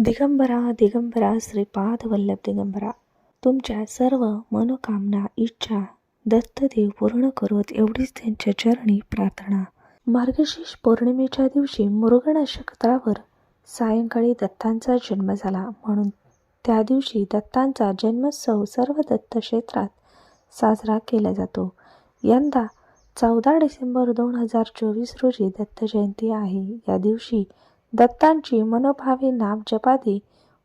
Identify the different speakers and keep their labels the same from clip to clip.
Speaker 1: दिगंबरा दिगंबरा श्रीपाद वल्लभ दिगंबरा तुमच्या सर्व मनोकामना इच्छा दत्तदेव पूर्ण करोत एवढीच त्यांच्या चरणी प्रार्थना. मार्गशीर्ष पौर्णिमेच्या दिवशी मृग नक्षत्रावर सायंकाळी दत्तांचा जन्म झाला. म्हणून त्या दिवशी दत्तांचा जन्मोत्सव सर्व दत्त क्षेत्रात साजरा केला जातो. यंदा चौदा डिसेंबर दोन हजार चोवीस रोजी दत्त जयंती आहे. या दिवशी दत्तांची मनोभावे नाम जपादी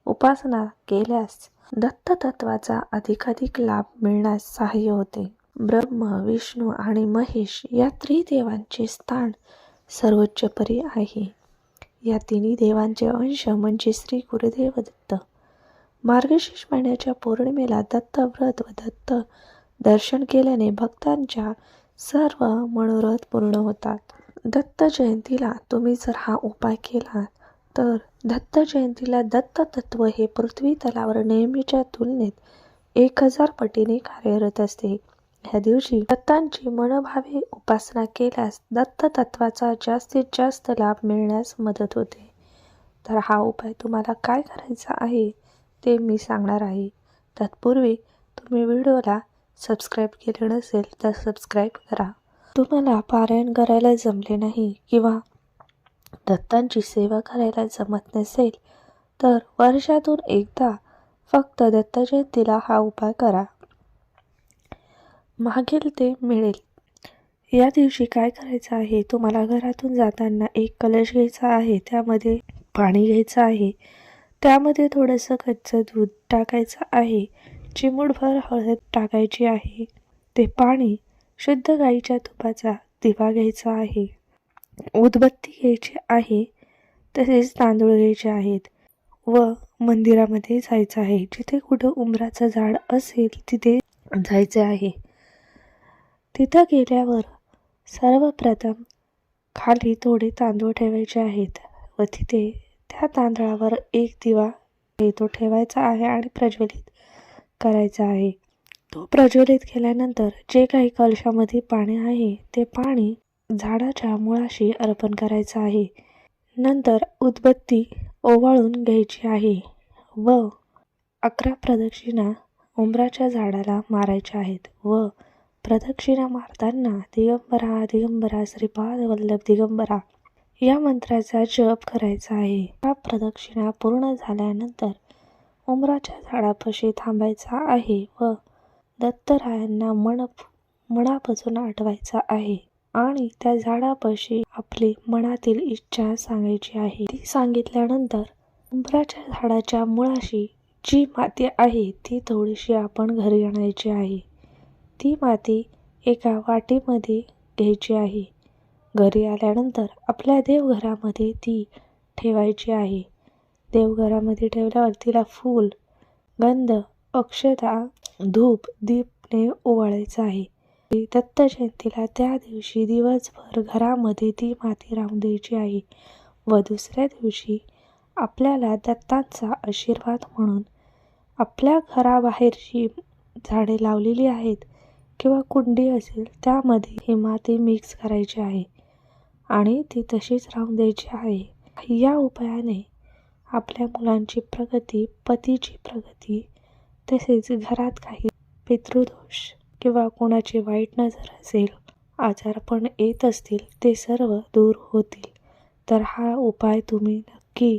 Speaker 1: उपासना केल्यास दत्त तत्वाचा अधिकाधिक लाभ मिळण्यास सहाय्य होते. ब्रह्म विष्णू आणि महेश या त्रिदेवांचे स्थान सर्वोच्च परी आहे. या तिन्ही देवांचे अंश म्हणजे श्री गुरुदेव दत्त. मार्गशीर्ष महिन्याच्या पौर्णिमेला दत्त व्रत व दत्त दर्शन केल्याने भक्तांच्या सर्व मनोरथ पूर्ण होतात. दत्त जयंतीला तुम्ही जर हा उपाय केला तर दत्त जयंतीला दत्त तत्व हे पृथ्वी तलावर नेहमीच्या तुलनेत एक हजार पटीने कार्यरत असते. ह्या दिवशी दत्तांची मनोभावे उपासना केल्यास दत्त तत्वाचा जास्तीत जास्त लाभ मिळण्यास मदत होते. तर हा उपाय तुम्हाला काय करायचा आहे ते मी सांगणार आहे. तत्पूर्वी तुम्ही व्हिडिओला सबस्क्राईब केले नसेल तर सबस्क्राईब करा. तुम्हाला पारायण करायला जमले नाही किंवा दत्तांची सेवा करायला जमत नसेल तर वर्षातून एकदा फक्त दत्त जयंतीला हा उपाय करा. मागेल ते मिळेल. या दिवशी काय करायचं आहे? तुम्हाला घरातून जाताना एक कलश घ्यायचा आहे त्यामध्ये पाणी घ्यायचं आहे. त्यामध्ये थोडंसं कच्चं दूध टाकायचं आहे. चिमूटभर हळद टाकायची आहे. ते पाणी शुद्ध गाईच्या तुपाचा दिवा घ्यायचा आहे. उदबत्ती घ्यायची आहे तसेच तांदूळ घ्यायचे आहेत व मंदिरामध्ये जायचं आहे. जिथे कुठं उंबराचं झाड असेल तिथे जायचे आहे. तिथं गेल्यावर सर्वप्रथम खाली थोडे तांदूळ ठेवायचे आहेत व तिथे त्या तांदळावर एक दिवा तो ठेवायचा आहे आणि प्रज्वलित करायचा आहे. तो प्रज्वलित केल्यानंतर जे काही कलशामध्ये पाणी आहे ते पाणी झाडाच्या मुळाशी अर्पण करायचं आहे. नंतर उदबत्ती ओवाळून घ्यायची आहे व अकरा प्रदक्षिणा उंबराच्या झाडाला मारायच्या आहेत व प्रदक्षिणा मारताना दिगंबरा दिगंबरा श्रीपाद वल्लभ दिगंबरा या मंत्राचा जप करायचा आहे. हा प्रदक्षिणा पूर्ण झाल्यानंतर उमराच्या झाडापाशी थांबायचा आहे व दत्तरायांना मन मनापासून आठवायचा आहे आणि त्या झाडापाशी आपली मनातील इच्छा सांगायची आहे. ती सांगितल्यानंतर उंबराच्या झाडाच्या मुळाशी जी माती आहे ती थोडीशी आपण घरी आणायची आहे. ती माती एका वाटीमध्ये घ्यायची आहे. घरी आल्यानंतर आपल्या देवघरामध्ये ती ठेवायची आहे. देवघरामध्ये ठेवल्यावर तिला फूल गंध अक्षता धूप दीपने ओवाळायचं आहे. दत्त जयंतीला त्या दिवशी दिवसभर घरामध्ये ती माती राहून द्यायची आहे व दुसऱ्या दिवशी आपल्याला दत्तांचा आशीर्वाद म्हणून आपल्या घराबाहेरची झाडे लावलेली आहेत किंवा कुंडी असेल त्यामध्ये ही माती मिक्स करायची आहे आणि ती तशीच राहून द्यायची आहे. या उपायाने आपल्या मुलांची प्रगती पतीची प्रगती तसेच घरात काही पितृदोष किंवा कोणाची वाईट नजर असेल आजारपण येत असतील ते सर्व दूर होतील. तर हा उपाय तुम्ही नक्की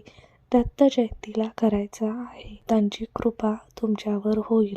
Speaker 1: दत्त जयंतीला करायचा आहे. त्यांची कृपा तुमच्यावर होईल.